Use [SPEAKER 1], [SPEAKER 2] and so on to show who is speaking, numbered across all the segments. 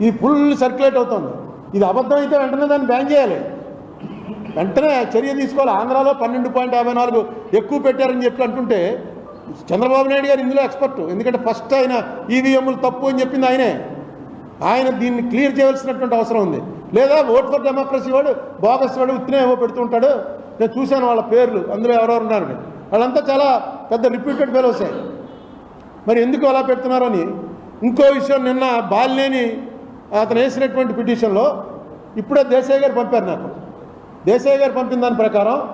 [SPEAKER 1] ఇది full circulate అవుతుంది. ఇది అబద్ధం అయితే వెంటనే దాన్ని బ్యాన్ చేయాలి. వెంటనే చర్య తీసుకోవాలి. ఆంధ్రాలో పన్నెండు పాయింట్ యాభై నాలుగు ఎక్కువ పెట్టారని చెప్పి అంటుంటే చంద్రబాబు నాయుడు గారు ఇందులో ఎక్స్పర్ట్ ఎందుకంటే ఫస్ట్ ఆయన ఈవీఎంలు తప్పు అని చెప్పింది ఆయనే. ఆయన దీన్ని క్లియర్ చేయవలసినటువంటి అవసరం ఉంది. లేదా ఓట్ ఫర్ డెమోక్రసీ వాడు బోగస్ వాడు ఉత్తినే ఏవో పెడుతుంటాడు నేను చూశాను వాళ్ళ పేర్లు. అందులో ఎవరెవరు ఉన్నారని వాళ్ళంతా చాలా పెద్ద రిపీటెడ్ ఫెలోసే మరి ఎందుకు అలా పెడుతున్నారని ఇంకో విషయం నిన్న బాలినేని అతను వేసినటువంటి పిటిషన్లో ఇప్పుడే దేశాయ్ గారు పంపారు నాకు. దేశాయ్ గారు పంపిన దాని ప్రకారం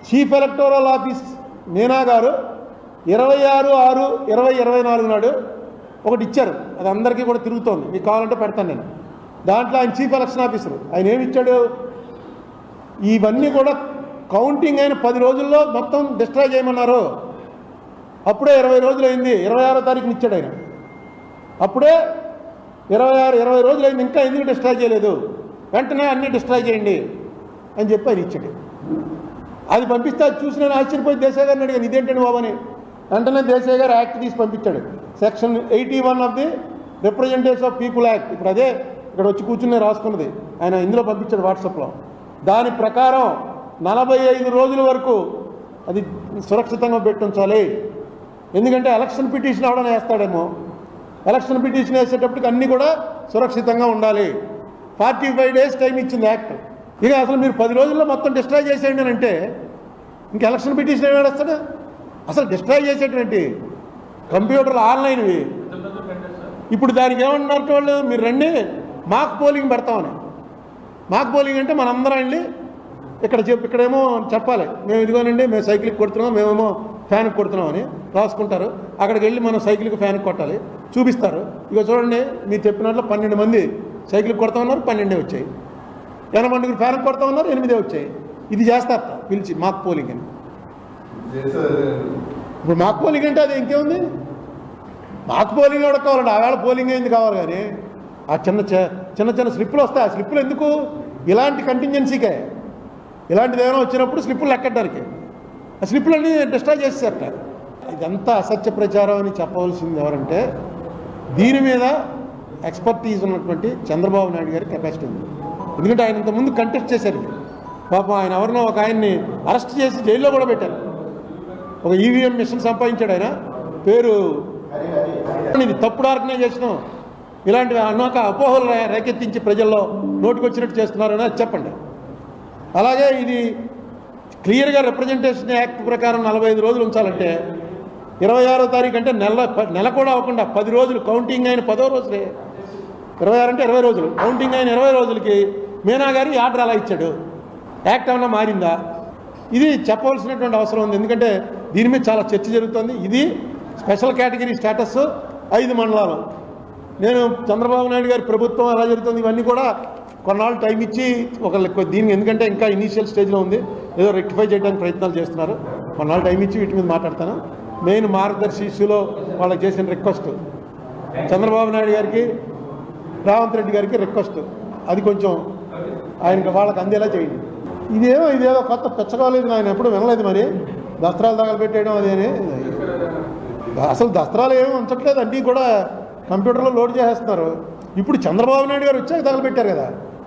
[SPEAKER 1] చీఫ్ ఎలక్టోరల్ ఆఫీస్ మీనా గారు ఇరవై ఆరు ఆరు ఇరవై ఇరవై నాలుగు నాడు ఒకటి ఇచ్చారు. అది అందరికీ కూడా తిరుగుతోంది. మీకు కావాలంటే పెడతాను నేను. దాంట్లో ఆయన చీఫ్ ఎలక్షన్ ఆఫీసర్. ఆయన ఏమిచ్చాడు ఇవన్నీ కూడా కౌంటింగ్ అయిన పది రోజుల్లో మొత్తం డిస్ట్రాయ్ చేయమన్నారు. అప్పుడే ఇరవై రోజులు అయింది ఇరవై ఆరో తారీఖున ఇచ్చాడు ఆయన. అప్పుడే ఇరవై ఆరు ఇరవై రోజులు అయింది ఇంకా ఎందుకు డిస్ట్రాయ్ చేయలేదు? వెంటనే అన్నీ డిస్ట్రాయ్ చేయండి అని చెప్పి ఆయన ఇచ్చాడు. అది పంపిస్తే అది చూసి నేను ఆశ్చర్యపోయి దేశాయ్ గారిని అడిగాను ఇదేంటండి బాబని వెంటనే దేశాయ్ గారు యాక్ట్ తీసి పంపించాడు. Section eighty one of the representatives of people act. ఇప్పుడు అదే ఇక్కడ వచ్చి కూర్చుని రాసుకున్నది. ఆయన ఇందులో పంపించాడు వాట్సాప్లో. దాని ప్రకారం నలభై ఐదు రోజుల వరకు అది సురక్షితంగా పెట్టుంచాలి ఎందుకంటే ఎలక్షన్ పిటిషన్ అవడం వేస్తాడేమో. ఎలక్షన్ పిటిషన్ వేసేటప్పటికి అన్నీ కూడా సురక్షితంగా ఉండాలి. ఫార్టీ ఫైవ్ డేస్ టైం ఇచ్చింది యాక్ట్. ఇక అసలు మీరు పది రోజుల్లో మొత్తం డిస్ట్రాయ్ చేసేయండి అని అంటే ఇంక ఎలక్షన్ పిటిషన్ ఏమి అసలు డిస్ట్రాయ్ చేసేటువంటి కంప్యూటర్లు ఆన్లైన్వి. ఇప్పుడు దానికి ఏమంటున్నారు వాళ్ళు? మీరు రండి మాక్ పోలింగ్ పెడతామని. మాక్ పోలింగ్ అంటే మనందరం వెళ్ళి ఇక్కడ చెప్పి ఇక్కడేమో చెప్పాలి. మేము ఇదిగోనండి మేము సైకిల్కి కొడుతున్నాం మేమేమో ఫ్యాన్కి కొడుతున్నాం అని రాసుకుంటారు. అక్కడికి వెళ్ళి మనం సైకిల్కి ఫ్యాన్కి కొట్టాలి. చూపిస్తారు. ఇక చూడండి మీరు చెప్పినట్లు పన్నెండు మంది సైకిల్కి కొడతా ఉన్నారు పన్నెండే వచ్చాయి. ఎనభై మందికి ఫ్యాన్కి కొడతా ఉన్నారు ఎనిమిదే వచ్చాయి. ఇది చేస్తారట పిలిచి మాక్ పోలింగ్ అని. ఇప్పుడు మాక్ పోలింగ్ అంటే అది ఇంకేముంది? మాక్ పోలింగ్ కూడా కావాలండి. ఆవేళ పోలింగ్ అయింది కావాలి కానీ ఆ చిన్న చి- చిన్న చిన్న స్లిప్పులు వస్తాయి. ఆ స్లిప్పులు ఎందుకు? ఇలాంటి కంటింజెన్సీకే ఇలాంటిది ఏమైనా వచ్చినప్పుడు స్లిప్పులు ఎక్కడానికి ఆ స్లిప్పులన్నీ డిస్ట్రాయ్ చేసేసారట ఇదంతా అసత్య ప్రచారం అని చెప్పవలసింది ఎవరంటే దీని మీద ఎక్స్పర్టీస్ ఉన్నటువంటి చంద్రబాబు నాయుడు గారి కెపాసిటీ ఉంది. ఎందుకంటే ఆయన ఇంతకుముందు కంటెస్ట్ చేశారు. పాపం ఆయన ఎవరినో ఒక ఆయన్ని అరెస్ట్ చేసి జైల్లో కూడా పెట్టారు. ఒక ఈవీఎం మిషన్ సంపాదించాడు ఆయన. పేరు ఇది తప్పుడు ఆర్గనైజేషన్. ఇలాంటివి అన్నోక అపోహలు రేకెత్తించి ప్రజల్లో నోటుకొచ్చినట్టు చేస్తున్నారని అది చెప్పండి. అలాగే ఇది క్లియర్గా రిప్రజెంటేషన్ యాక్ట్ ప్రకారం నలభై ఐదు రోజులు ఉంచాలంటే ఇరవై ఆరో తారీఖు అంటే నెల ప- నెల కూడా అవ్వకుండా పది రోజులు కౌంటింగ్ అయిన పదో రోజులే. ఇరవై ఆరు అంటే ఇరవై రోజులు. కౌంటింగ్ అయిన ఇరవై రోజులకి మీనా గారి ఆర్డర్ అలా ఇచ్చాడు? యాక్ట్ ఏమన్నా మారిందా? ఇది చెప్పవలసినటువంటి అవసరం ఉంది. ఎందుకంటే దీని మీద చాలా చర్చ జరుగుతుంది. ఇది స్పెషల్ కేటగిరీ స్టేటస్ ఐదు మండలాలు. నేను చంద్రబాబు నాయుడు గారి ప్రభుత్వం ఎలా జరుగుతుంది ఇవన్నీ కూడా కొన్నాళ్ళు టైం ఇచ్చి ఒక దీనికి ఎందుకంటే ఇంకా ఇనీషియల్ స్టేజ్లో ఉంది. ఏదో రెక్టిఫై చేయడానికి ప్రయత్నాలు చేస్తున్నారు. కొన్నాళ్ళు టైం ఇచ్చి వీటి మీద మాట్లాడతాను. మెయిన్ మార్గదర్శిలో వాళ్ళకి చేసిన రిక్వెస్ట్ చంద్రబాబు నాయుడు గారికి రేవంత్ రెడ్డి గారికి రిక్వెస్ట్ అది కొంచెం ఆయనకి వాళ్ళకి అందేలా చేయండి. ఇదేమో ఇదేదో కొత్త పెచ్చకాలేదు ఆయన ఎప్పుడు వినలేదు మరి. దస్త్రాలు తగలబెట్టేయడం అదేనే అసలు దస్త్రాలు ఏమీ ఉంచట్లేదు. అన్నీ కూడా కంప్యూటర్లో లోడ్ చేసేస్తున్నారు. ఇప్పుడు చంద్రబాబు నాయుడు గారు వచ్చాక తగలబెట్టారు కదా.